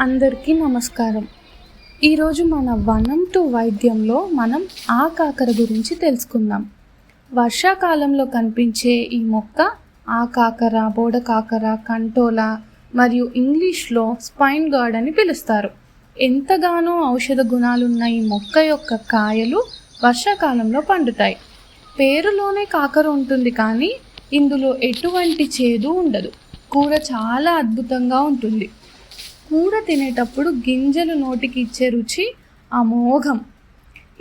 అందరికీ నమస్కారం. ఈరోజు మన వనం టు వైద్యంలో మనం ఆ కాకర గురించి తెలుసుకుందాం. వర్షాకాలంలో కనిపించే ఈ మొక్క ఆ కాకర బోడ కాకర కంటోల మరియు ఇంగ్లీష్లో స్పైన్ గార్డ్ అని పిలుస్తారు. ఎంతగానో ఔషధ గుణాలున్న ఈ మొక్క యొక్క కాయలు వర్షాకాలంలో పండుతాయి. పేరులోనే కాకర ఉంటుంది కానీ ఇందులో ఎటువంటి చేదు ఉండదు. కూర చాలా అద్భుతంగా ఉంటుంది. కూర తినేటప్పుడు గింజలు నోటికి ఇచ్చే రుచి అమోఘం.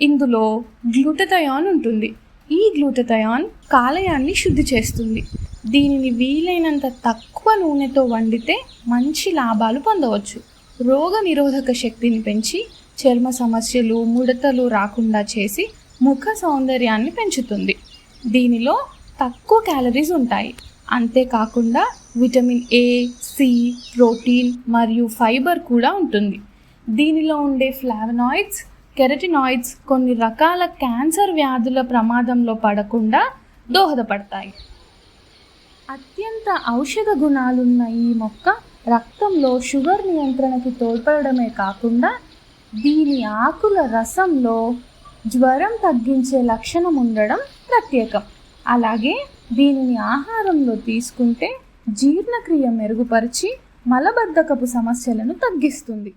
ఇందులో గ్లూటథయాన్ ఉంటుంది. ఈ గ్లూటథయాన్ కాలయాన్ని శుద్ధి చేస్తుంది. దీనిని వీలైనంత తక్కువ నూనెతో వండితే మంచి లాభాలు పొందవచ్చు. రోగ నిరోధక శక్తిని పెంచి చర్మ సమస్యలు ముడతలు రాకుండా చేసి ముఖ సౌందర్యాన్ని పెంచుతుంది. దీనిలో తక్కువ క్యాలరీస్ ఉంటాయి. అంతేకాకుండా విటమిన్ ఏ సి ప్రోటీన్ మరియు ఫైబర్ కూడా ఉంటుంది. దీనిలో ఉండే ఫ్లావనాయిడ్స్ కెరటినాయిడ్స్ కొన్ని రకాల క్యాన్సర్ వ్యాధుల ప్రమాదంలో పడకుండా దోహదపడతాయి. అత్యంత ఔషధ గుణాలున్న ఈ మొక్క రక్తంలో షుగర్ నియంత్రణకి తోడ్పడమే కాకుండా దీని ఆకుల రసంలో జ్వరం తగ్గించే లక్షణం ఉండడం ప్రత్యేకం. అలాగే దీనిని ఆహారంలో తీసుకుంటే జీర్ణక్రియ మెరుగుపరిచి మలబద్ధకపు సమస్యలను తగ్గిస్తుంది.